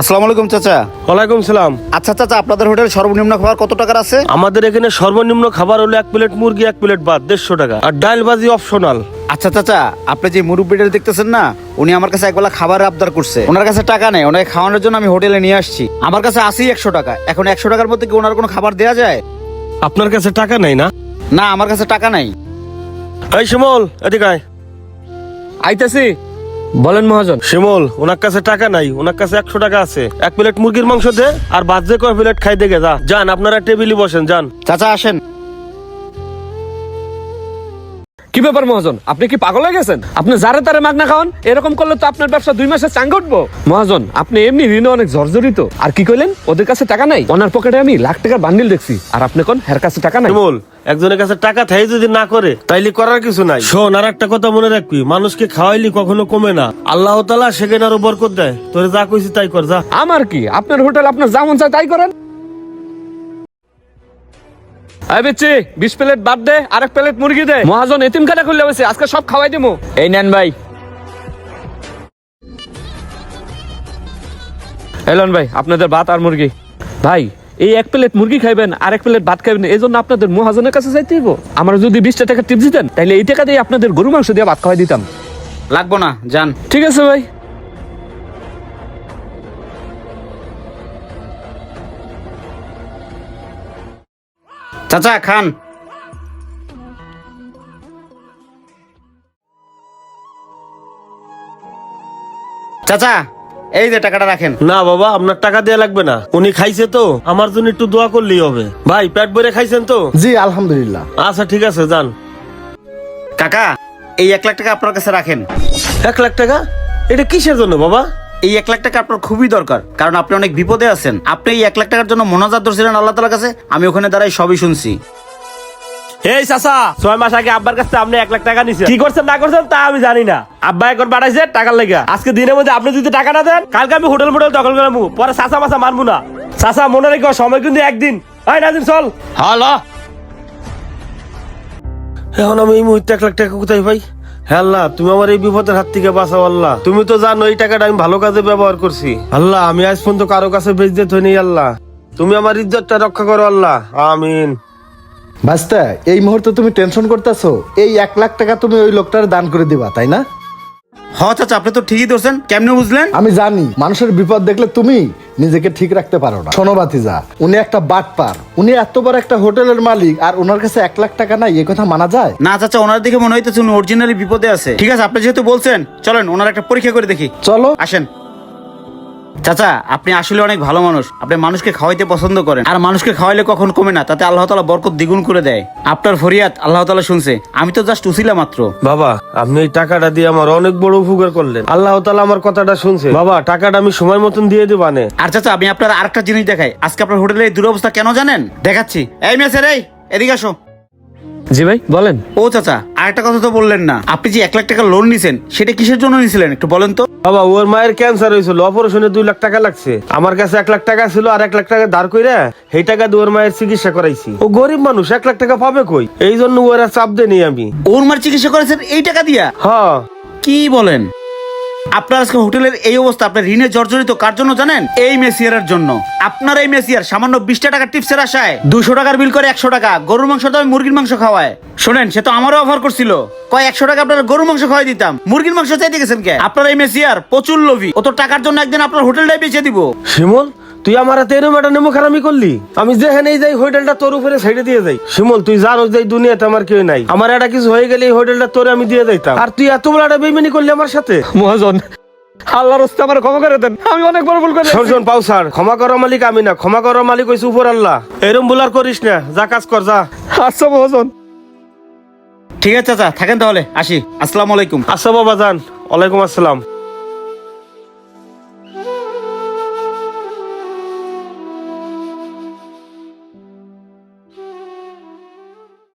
আসসালামু আলাইকুম চাচা। ওয়ালাইকুম সালাম। আচ্ছা চাচা আপনাদের হোটেল সর্বনিম্ন খাবার কত টাকার আছে? আমাদের এখানে সর্বনিম্ন খাবার হলো এক প্লেট মুরগি এক প্লেট ভাত দেড়শো টাকা। আর ডাল বাজি অপশনাল। আচ্ছা চাচা আপনি যে মুরব্বিটা দেখতেছেন না উনি আমার কাছে একবেলা খাবার আবদার করছে। ওনার কাছে টাকা নেই ওনাকে খাওয়ানোর জন্য আমি হোটেলে নিয়ে আসছি। আমার কাছে আসি একশো টাকা। এখন একশো টাকার মধ্যে কি ওনার কোনো খাবার দেওয়া যায়? আপনার কাছে টাকা নাই না? না আমার কাছে টাকা নাই। এই শিমল এদিকে আয়। আইতাছি। বলেন মহাজন। শিমল ওনার কাছে টাকা নাই ওনার কাছে একশো টাকা আছে। এক প্লেট মুরগির মাংস দে আর বাদ যে কয় প্লেট খাই দেখে যা। যান আপনারা টেবিলে বসেন যান। চাচা আসেন। কি ব্যাপার মহাজন? আপনি কি পাগল হয়ে গেছেন? আপনি যারে তারে মাগনা খাওয়ান এরকম করলে তো আপনার ব্যবসা দুই মাসে চাঙ্গ উঠবো। মহাজন আপনি এমনি ঋণে অনেক জর্জরিত। আর কি কইলেন? ওদের কাছে টাকা নাই। ওনার পকেটে আমি লাখ টাকার বান্ডিল দেখছি। আর আপনি কোন? হের কাছে টাকা নাই। শিমল একজনের কাছে টাকা থাই যদি না করে তাইলে করার কিছু নাই। শোন আর একটা কথা মনে রাখবি মানুষকে খাওয়াইলি কখনো কমে না। আল্লাহ তালা সেখানে আরও বরকত দেয়। তোরে যা কইছি তাই কর যা। আমার কি? আপনার হোটেল আপনার যেমন চায় তাই করেন? বেচি বিশ প্লেট বাদ দে আরেক প্লেট মুরগি দে। মহাজন এতিম খানা খুললে হয়েছে আজকে সব খাওয়াই দেবো এই নেন ভাই। এলন ভাই আপনাদের ভাত আর মুরগি। ভাই এই এক প্লেট মুরগি খাইবেন আর এক প্লেট ভাত খাইবেন এই জন্য আপনাদের মহাজনের কাছে যাইতে হইব। আমার যদি বিশটা টাকা টিপস দিতেন তাহলে এই টাকা দিয়ে আপনাদের গরু মাংস দিয়ে ভাত খাওয়াই দিতাম। লাগবো না যান। ঠিক আছে ভাই। চাচা খান। চাচা এই যে টাকাটা রাখেন। না বাবা আপনার টাকা দেওয়া লাগবে না। উনি খাইছে তো আমার জন্য একটু দোয়া করলেই হবে। ভাই পেট ভরে খাইছেন তো? জি আলহামদুলিল্লাহ। আচ্ছা ঠিক আছে যান। কাকা এই এক লাখ টাকা আপনার কাছে রাখেন। এক লাখ টাকা? এটা কিসের জন্য বাবা? এই এক লাখ টাকা আপনার খুবই দরকার কারণ আপনি অনেক বিপদে আছেন। আপনি এই এক লাখ টাকার জন্য মোনাজাত ধরছিলেন আল্লাহ তালার কাছে আমি ওখানে দাঁড়াই সবই শুনছি। এই চাচা ছয় মাস আগে আব্বার কাছে আপনি এক লাখ টাকা নিছেন। কি করছেন না করছেন তা আমি জানি না। আব্বা এখন পাঠাইছে টাকার লেগে। আজকে দিনের মধ্যে আপনি যদি টাকা না দেন কালকে আমি হোটেল মোটেল দখল করে পরে চাচা মাসা মানবো না। চাচা মনে রেখো সময় কিন্তু একদিন। হয় নাদিন চল। হ্যালো। এখন আমি এই মুহূর্তে এক লাখ টাকা কোথায় পাই? হ্যাঁ আল্লাহ তুমি আমার এই বিপদের হাত থেকে বাঁচাও আল্লাহ। তুমি তো জানো এই টাকাটা আমি ভালো কাজে ব্যবহার করছি। আল্লাহ আমি আজ পর্যন্ত কারও কাছে বেজতে হইনি আল্লাহ। তুমি আমার ইজ্জতটা রক্ষা করো আল্লাহ। আমিন। বাস্তা এই মুহূর্তে তুমি টেনশন করতেছো? এই এক লাখ টাকা তুমি ওই লোকটার দান করে দিবা তাই না? হ চাচা আপনি তো ঠিকই ধরছেন। কেমনে বুঝলেন? আমি জানি মানুষের বিপদ দেখলে তুমি নিজেকে ঠিক রাখতে পারো না। শোনো বাতিজা উনি একটা বাটপার। উনি এত বড় একটা হোটেলের মালিক আর ওনার কাছে এক লাখ টাকা নাই এ কথা মানা যায়? না চাচা ওনার দিকে মনে হইতেছে উনি অরিজিনালি বিপদে আছে। ঠিক আছে আপনি যেহেতু বলছেন চলেন ওনার একটা পরীক্ষা করে দেখি। চলো। আসেন। চাচা আপনি আসলে অনেক ভালো মানুষ। আপনি মানুষকে খাওয়াইতে পছন্দ করেন। আর মানুষকে খাওয়াইলে কখন কমে না তাতে আল্লাহ তালা বরকত দ্বিগুণ করে দেয়। আপনার ফরিয়াদ আল্লাহ তালা শুনছে। আমি তো জাস্ট উছিলা মাত্র। বাবা আপনি এই টাকাটা দিয়ে আমার অনেক বড় উপকার করলেন। আল্লাহ তালা আমার কথাটা শুনছে। বাবা টাকাটা আমি সময় মতন দিয়ে দিবানে আর চাচা আমি আপনার আরেকটা জিনিস দেখাই। আজকে আপনার হোটেলের এই দুরবস্থা কেন জানেন? দেখাচ্ছি। এই মেসের এই এদিকে আসো। জি ভাই বলেন। ও চাচা আরেকটা কথা তো বললেন না। আপনি যে এক লাখ টাকা লোন নিছেন সেটা কিসের জন্য নিছিলেন? একটু বলেন তো। বাবা ওর মায়ের ক্যান্সার হয়েছিল অপারেশনে দুই লাখ টাকা লাগছে। আমার কাছে এক লাখ টাকা ছিল আর এক লাখ টাকা ধার কইরা সেই টাকা দিয়ে ওর মায়ের চিকিৎসা করাইছি। ও গরিব মানুষ এক লাখ টাকা পাবে কই? এই জন্য ওরা চাপ দেনি আমি। ওর মার চিকিৎসা করেছেন এই টাকা দিয়া? হ্যাঁ। কি বলেন? আপনার আজকে হোটেলের এই অবস্থা, আপনার ঋণে জর্জরিত কার জন্য জানেন? এই মেসিয়ারের জন্য। আপনার এই মেসিয়ার সামান্য বিশটা টাকা টিপসের আশায় দুশো টাকার বিল করে একশো টাকা গরুর মাংস দামে মুরগির মাংস খাওয়ায় শোনেন, সে তো আমারও অফার করছিল। কয়, একশো টাকা আপনার গরুর মাংস খাওয়াই দিতাম। মুরগির মাংস চাইতে গেছেন কে? আপনার এই মেসিয়ার প্রচুর লোভী। ও তো টাকার জন্য একদিন আপনার হোটেলটাই বেঁচে দিব। শিমল তুই আমার হাতে এরম একটা নেমো খারামি করলি? আমি যেখানে যাই হোটেলটা তোর উপরে সাইডে দিয়ে যাই। শিমল তুই জানো যে দুনিয়াতে আমার কেউ নাই। আমার একটা কিছু হয়ে গেলে এই হোটেলটা তোরে আমি দিয়ে যাইতাম। আর তুই এত বড় একটা বেইমানি করলি আমার সাথে? মহাজন আল্লাহর রাস্তে আমার ক্ষমা করে দেন। আমি অনেক বড় ভুল করে শোন পাও স্যার ক্ষমা করার মালিক আমি না। ক্ষমা করার মালিক হইছে উপর আল্লাহ। এরম বুলার করিস না। যা কাজ কর যা। আচ্ছা মহাজন। ঠিক আছে চাচা থাকেন তাহলে। আসি। আসসালামু আলাইকুম। আচ্ছা বাবা যান ওয়ালাইকুম আসসালাম।